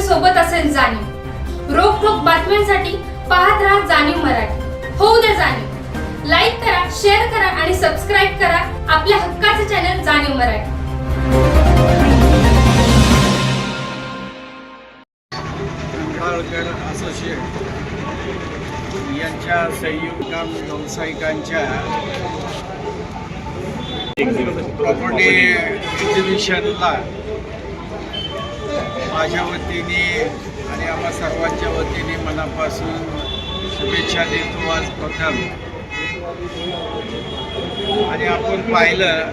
सोबत असेल जाणीव. रोखोक बातम्यांसाठी पाहत राहा जाणीव मराठी. होऊ द्या जाणीव. लाईक करा शेअर करा आणि सबस्क्राईब करा आपल्या हक्काचे चॅनल जाणीव मराठी. असोसिएट यांच्या संयुक्त व्यावसायिकांच्या प्रॉपर्टी एक्झिबिशनला माझ्या वतीने आणि आम्हा सर्वांच्या वतीने मनापासून शुभेच्छा देतो आज प्रथम. आणि आपण पाहिलं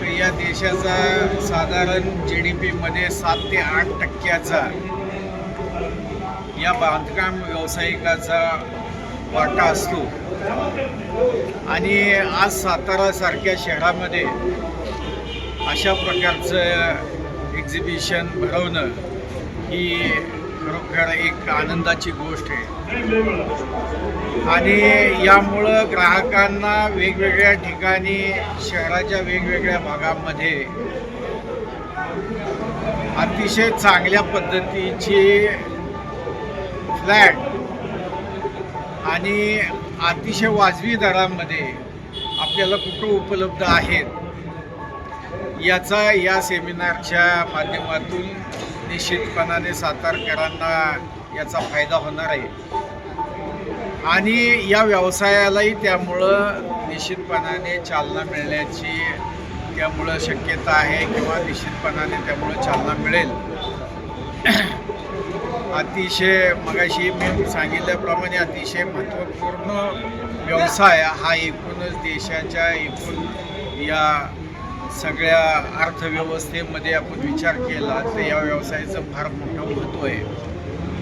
तर या देशाचा साधारण जी डी पीमध्ये सात ते आठ टक्क्याचा या बांधकाम व्यावसायिकाचा वाटा असतो. आणि आज सातारासारख्या शहरामध्ये अशा प्रकारचं एक्झिबिशन भरवणं ही खरोखर एक आनंदाची गोष्ट आहे. आणि यामुळं ग्राहकांना वेगवेगळ्या ठिकाणी शहराच्या वेगवेगळ्या भागामध्ये अतिशय चांगल्या पद्धतीची फ्लॅट आणि अतिशय वाजवी दरामध्ये आपल्याला कुठं उपलब्ध आहेत याचा या सेमिनारच्या माध्यमातून निश्चितपणाने सातारकरांना याचा फायदा होणार आहे. आणि या व्यवसायालाही त्यामुळं निश्चितपणाने चालना मिळण्याची त्यामुळं शक्यता आहे किंवा निश्चितपणाने त्यामुळं चालना मिळेल. अतिशय मगाशी मी सांगितल्याप्रमाणे अतिशय महत्त्वपूर्ण व्यवसाय हा एकूणच देशाच्या एकूण या सगळ्या अर्थव्यवस्थेमध्ये आपण विचार केला तर या व्यवसायाचं फार मोठं महत्त्व आहे.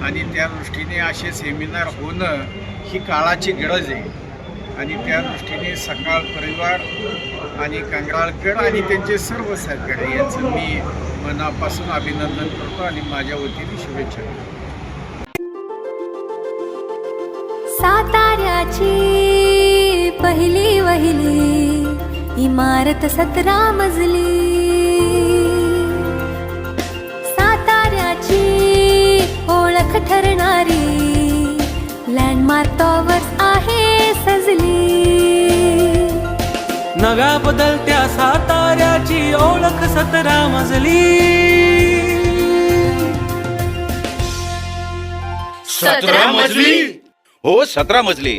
आणि त्या दृष्टीने असे सेमिनार होणं ही काळाची गरज आहे. आणि त्या दृष्टीने सकाळ परिवार आणि कंगराळकर आणि त्यांचे सर्व सहकारी यांचं मी मनापासून अभिनंदन करतो आणि माझ्या वतीने शुभेच्छा देतो. साताऱ्याची पहिली वहिली इमारत सतरा मजली साताऱ्याची ओळख ठरणारी लँडमार्क टॉवर्स आहे सजली. नव्या बदलत्या साताऱ्याची ओळख सतरा मजली सतरा मजली हो सतरा मजली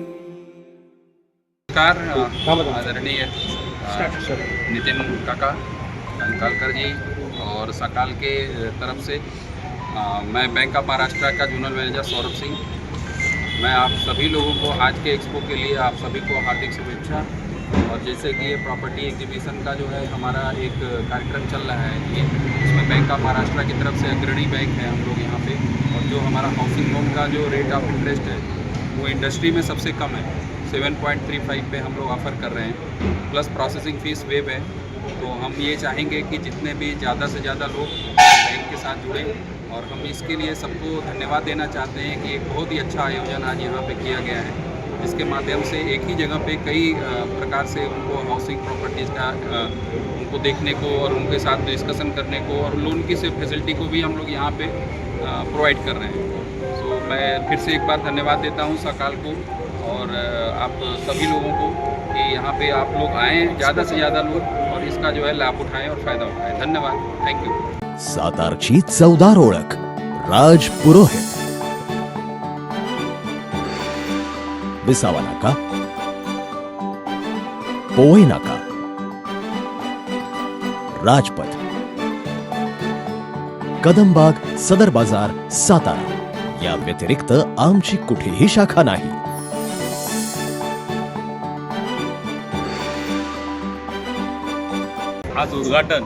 नमस्कार आदरणीय नितिन काका कंकालकर जी और सकाल के तरफ़ से अ, मैं बैंक ऑफ़ महाराष्ट्र का जोनल मैनेजर सौरभ सिंह। मैं आप सभी लोगों को आज के एक्सपो के लिए आप सभी को हार्दिक शुभेच्छा। और जैसे कि ये प्रॉपर्टी एग्जीबिशन का जो है हमारा एक कार्यक्रम चल रहा है ये इसमें बैंक ऑफ़ महाराष्ट्र की तरफ़ से अग्रणी बैंक है हम लोग यहाँ पे। और जो हमारा हाउसिंग लोन का जो रेट ऑफ़ इंटरेस्ट है वो इंडस्ट्री में सबसे कम है। 7.35 पे हम लोग ऑफ़र कर रहे हैं। प्लस प्रोसेसिंग फ़ीस वेब है। तो हम ये चाहेंगे कि जितने भी ज़्यादा से ज़्यादा लोग बैंक के साथ जुड़ें। और हम इसके लिए सबको धन्यवाद देना चाहते हैं कि एक बहुत ही अच्छा आयोजन आज यहाँ पे किया गया है। जिसके माध्यम से एक ही जगह पे कई प्रकार से उनको हाउसिंग प्रॉपर्टीज़ का उनको देखने को और उनके साथ डिस्कशन करने को और लोन की से फैसिलिटी को भी हम लोग यहाँ पे प्रोवाइड कर रहे हैं। तो मैं फिर से एक बार धन्यवाद देता हूँ सकाल को। और आप सभी लोगों को कि यहाँ पे आप लोग आएँ ज़्यादा से ज़्यादा लोग और इसका जो है लाभ उठाएं और फ़ायदा उठाएं। धन्यवाद। थैंक यू सातारची चवदार ओळख राज पुरोहित। विसावा नाका पोवई नाका राजपथ। कदमबाग सदर बाजार सातारा या व्यतिरिक्त आमची कुठेही शाखा नाही। आज उद्घाटन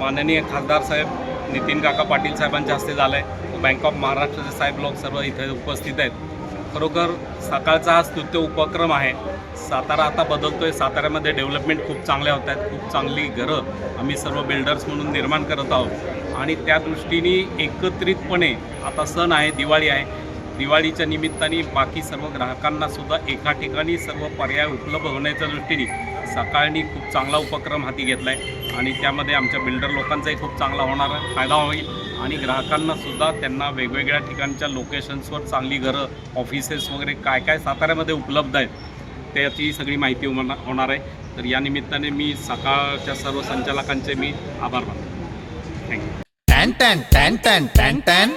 माननीय खासदार साहेब नितीन काका पाटील साहेबांच्या हस्ते झालं आहे बँक ऑफ महाराष्ट्राचे साहेब लोक सर्व इथे उपस्थित आहेत. खरोखर सकाळचा हा स्तुत्य उपक्रम आहे. सातारा आता बदलतो आहे साताऱ्यामध्ये डेव्हलपमेंट खूप चांगल्या होत आहेत. खूप चांगली घरं आम्ही सर्व बिल्डर्स म्हणून निर्माण करत आहोत. आणि त्या दृष्टीने एकत्रितपणे आता सण आहे दिवाळी आहे. दिवाळीच्या निमित्ताने बाकी सर्व ग्राहकांना सुद्धा एका ठिकाणी सर्व पर्याय उपलब्ध होण्याच्या दृष्टीने सकाळनी खूप चांगला उपक्रम हाती घेतला आहे आणि त्यामध्ये आमच्या बिल्डर लोकांचाही खूप चांगला होणार फायदा होईल. आणि ग्राहकांना सुद्धा त्यांना वेगवेगळ्या ठिकाणच्या लोकेशन्सवर चांगली घरं ऑफिसेस वगैरे काय काय साताऱ्यामध्ये उपलब्ध आहेत त्याची सगळी माहिती होणार होणार आहे. तर या निमित्ताने मी सकाळच्या सर्व संचालकांचे मी आभार मानतो. थँक्यू टॅन टॅन टॅन टॅन टॅन टॅन.